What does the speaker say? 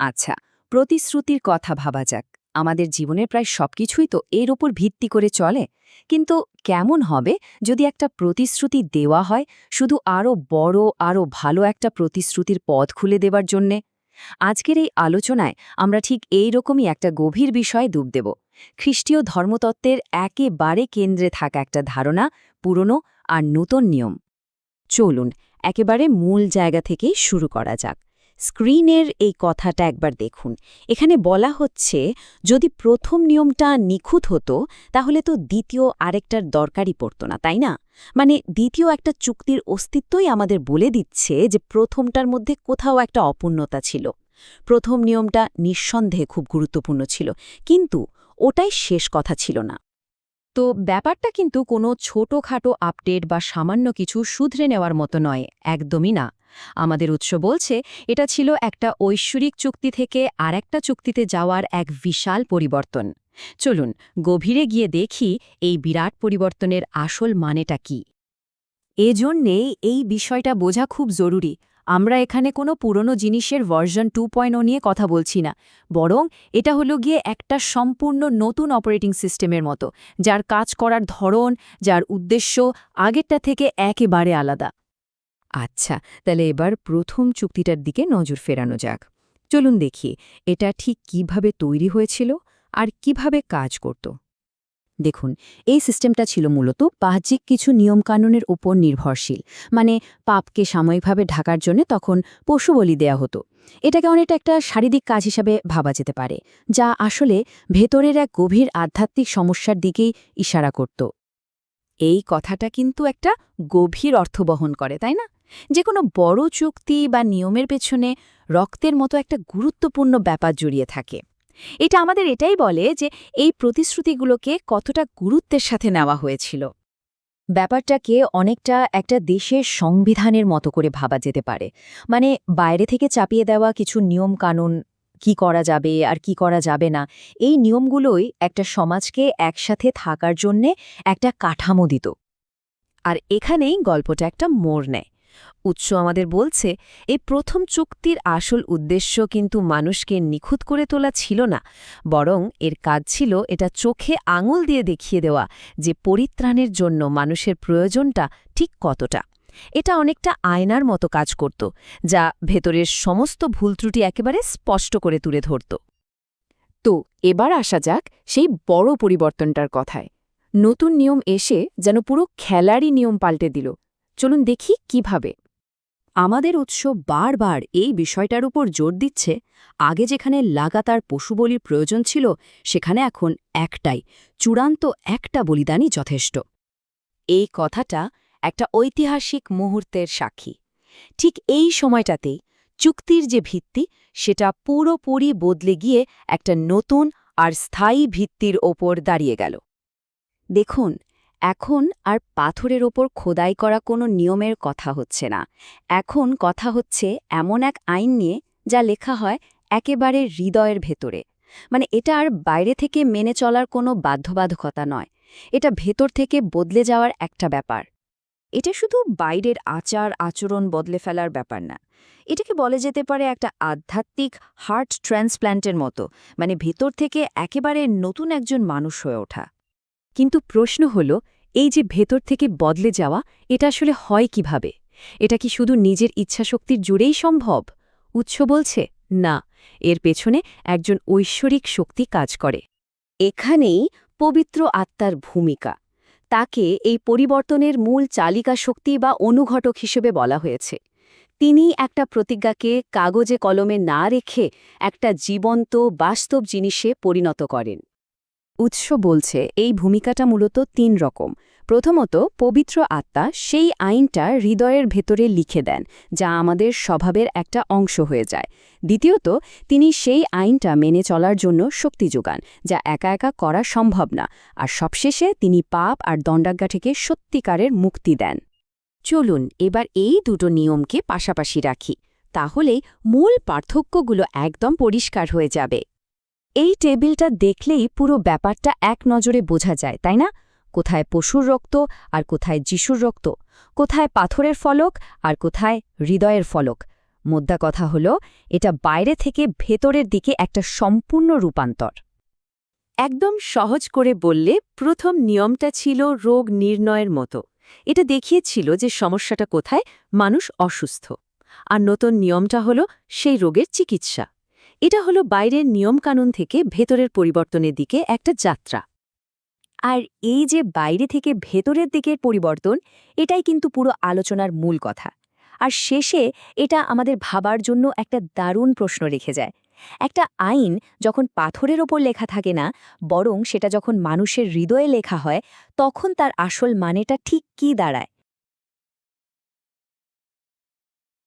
আচ্ছা প্রতিশ্রুতির কথা ভাবা যাক। আমাদের জীবনের প্রায় সবকিছুই তো এর ওপর ভিত্তি করে চলে। কিন্তু কেমন হবে যদি একটা প্রতিশ্রুতি দেওয়া হয় শুধু আরও বড় আরও ভালো একটা প্রতিশ্রুতির পথ খুলে দেবার জন্যে? আজকের এই আলোচনায় আমরা ঠিক এই রকমই একটা গভীর বিষয়ে ডুব দেব। খ্রিস্টীয় ধর্মতত্ত্বের একেবারে কেন্দ্রে থাকা একটা ধারণা, পুরনো আর নূতন নিয়ম। চলুন, একেবারে মূল জায়গা থেকেই শুরু করা যাক। স্ক্রিনের এই কথাটা একবার দেখুন। এখানে বলা হচ্ছে, যদি প্রথম নিয়মটা নিখুঁত হতো, তাহলে তো দ্বিতীয় আরেকটার দরকারই পড়ত না, তাই না? মানে দ্বিতীয় একটা চুক্তির অস্তিত্বই আমাদের বলে দিচ্ছে যে প্রথমটার মধ্যে কোথাও একটা অপূর্ণতা ছিল। প্রথম নিয়মটা নিঃসন্দেহে খুব গুরুত্বপূর্ণ ছিল। কিন্তু ওটাই শেষ কথা ছিল না। তো ব্যাপারটা কিন্তু কোনো ছোটখাটো আপডেট বা সামান্য কিছু শুধরে নেওয়ার মতো নয়, একদমই না। আমাদের উৎস বলছে, এটা ছিল একটা ঐশ্বরিক চুক্তি থেকে আরেকটা চুক্তিতে যাওয়ার এক বিশাল পরিবর্তন। চলুন, গভীরে গিয়ে দেখি এই বিরাট পরিবর্তনের আসল মানেটা কি। এজন্যে এই বিষয়টা বোঝা খুব জরুরি আমরা এখানে কোনো পুরনো জিনিসের ভার্জন টু নিয়ে কথা বলছি না। বরং এটা হলো গিয়ে একটা সম্পূর্ণ নতুন অপারেটিং সিস্টেমের মতো, যার কাজ করার ধরন, যার উদ্দেশ্য আগেরটা থেকে একেবারে আলাদা। আচ্ছা তাহলে এবার প্রথম চুক্তিটার দিকে নজর ফেরানো যাক। চলুন দেখি, এটা ঠিক কীভাবে তৈরি হয়েছিল আর কীভাবে কাজ করত। দেখুন, এই সিস্টেমটা ছিল মূলত বাহ্যিক কিছু নিয়মকানুনের উপর নির্ভরশীল। মানে পাপকে সাময়িকভাবে ঢাকার জন্য তখন পশু বলি দেয়া হতো। এটাকে অনেকটা একটা শারীরিক কাজ হিসাবে ভাবা যেতে পারে, যা আসলে ভেতরের এক গভীর আধ্যাত্মিক সমস্যার দিকেই ইশারা করত। এই কথাটা কিন্তু একটা গভীর অর্থ বহন করে, তাই না? যে কোনো বড় চুক্তি বা নিয়মের পেছনে রক্তের মতো একটা গুরুত্বপূর্ণ ব্যাপার জড়িয়ে থাকে। এটা আমাদের এটাই বলে যে এই প্রতিশ্রুতিগুলোকে কতটা গুরুত্বের সাথে নেওয়া হয়েছিল। ব্যাপারটাকে অনেকটা একটা দেশের সংবিধানের মতো করে ভাবা যেতে পারে। মানে বাইরে থেকে চাপিয়ে দেওয়া কিছু নিয়ম কানুন কি করা যাবে আর কি করা যাবে না, এই নিয়মগুলোই একটা সমাজকে একসাথে থাকার জন্যে একটা কাঠামো দিত। আর এখানেই গল্পটা একটা মোড় নেয়। উৎস আমাদের বলছে এই প্রথম চুক্তির আসল উদ্দেশ্য কিন্তু মানুষকে নিখুঁত করে তোলা ছিল না, বরং এর কাজ ছিল এটা চোখে আঙুল দিয়ে দেখিয়ে দেওয়া যে পরিত্রাণের জন্য মানুষের প্রয়োজনটা ঠিক কতটা। এটা অনেকটা আয়নার মতো কাজ করত, যা ভেতরের সমস্ত ভুল ত্রুটি একেবারে স্পষ্ট করে তুলে ধরত। তো এবার আসা যাক সেই বড় পরিবর্তনটার কথায়। নতুন নিয়ম এসে যেন পুরো খেলারই নিয়ম পাল্টে দিল চলুন দেখি কীভাবে। আমাদের উৎস বারবার এই বিষয়টার উপর জোর দিচ্ছে। আগে যেখানে লাগাতার পশু বলির প্রয়োজন ছিল, সেখানে এখন একটাই, চূড়ান্ত একটা বলিদানই যথেষ্ট। এই কথাটা একটা ঐতিহাসিক মুহূর্তের সাক্ষী। ঠিক এই সময়টাতেই চুক্তির যে ভিত্তি, সেটা পুরোপুরি বদলে গিয়ে একটা নতুন আর স্থায়ী ভিত্তির ওপর দাঁড়িয়ে গেল। দেখুন এখন আর পাথরের ওপর খোদাই করা কোনো নিয়মের কথা হচ্ছে না। এখন কথা হচ্ছে এমন এক আইন নিয়ে যা লেখা হয় একেবারে হৃদয়ের ভেতরে। মানে এটা আর বাইরে থেকে মেনে চলার কোনো বাধ্যবাধকতা নয়। এটা ভেতর থেকে বদলে যাওয়ার একটা ব্যাপার। এটা শুধু বাইরের আচার, আচরণ বদলে ফেলার ব্যাপার না। এটাকে বলে যেতে পারে একটা আধ্যাত্মিক হার্ট ট্রান্সপ্ল্যান্টের মতো মানে ভেতর থেকে একেবারে নতুন একজন মানুষ হয়ে ওঠা। কিন্তু প্রশ্ন হল এই যে ভেতর থেকে বদলে যাওয়া, এটা আসলে হয় কীভাবে? এটা কি শুধু নিজের ইচ্ছাশক্তির জুড়েই সম্ভব? উৎস বলছে, না, এর পেছনে একজন ঐশ্বরিক শক্তি কাজ করে। এখানেই পবিত্র আত্মার ভূমিকা। তাকে এই পরিবর্তনের মূল চালিকা শক্তি বা অনুঘটক হিসেবে বলা হয়েছে। তিনি একটা প্রতিজ্ঞাকে কাগজে কলমে না রেখে একটা জীবন্ত, বাস্তব জিনিসে পরিণত করেন। উৎস বলছে, এই ভূমিকাটা মূলত তিন রকম। প্রথমত, পবিত্র আত্মা সেই আইনটা হৃদয়ের ভেতরে লিখে দেন, যা আমাদের স্বভাবের একটা অংশ হয়ে যায়। দ্বিতীয়ত, তিনি সেই আইনটা মেনে চলার জন্য শক্তি যোগান, যা একা একা করা সম্ভব না, আর সবশেষে তিনি পাপ আর দণ্ডাজ্ঞা থেকে সত্যিকারের মুক্তি দেন। চলুন, এবার এই দুটো নিয়মকে পাশাপাশি রাখি তাহলে মূল পার্থক্যগুলো একদম পরিষ্কার হয়ে যাবে। এই টেবিলটা দেখলেই পুরো ব্যাপারটা এক নজরে বোঝা যায়, তাই না? কোথায় পশুর রক্ত আর কোথায় যিশুর রক্ত? কোথায় পাথরের ফলক আর কোথায় হৃদয়ের ফলক? মোদ্দা কথা হলো, এটা বাইরে থেকে ভেতরের দিকে একটা সম্পূর্ণ রূপান্তর। একদম সহজ করে বললে প্রথম নিয়মটা ছিল রোগ নির্ণয়ের মতো। এটা দেখিয়েছিল যে সমস্যাটা কোথায়, মানুষ অসুস্থ। আর নতুন নিয়মটা হলো সেই রোগের চিকিৎসা। এটা হলো বাইরের নিয়মকানুন থেকে ভেতরের পরিবর্তনের দিকে একটা যাত্রা। আর এই যে বাইরে থেকে ভেতরের দিকের পরিবর্তন, এটাই কিন্তু পুরো আলোচনার মূল কথা। আর শেষে এটা আমাদের ভাবার জন্য একটা দারুণ প্রশ্ন রেখে যায়। একটা আইন যখন পাথরের ওপর লেখা থাকে না, বরং সেটা যখন মানুষের হৃদয়ে লেখা হয়, তখন তার আসল মানেটা ঠিক কী দাঁড়ায়?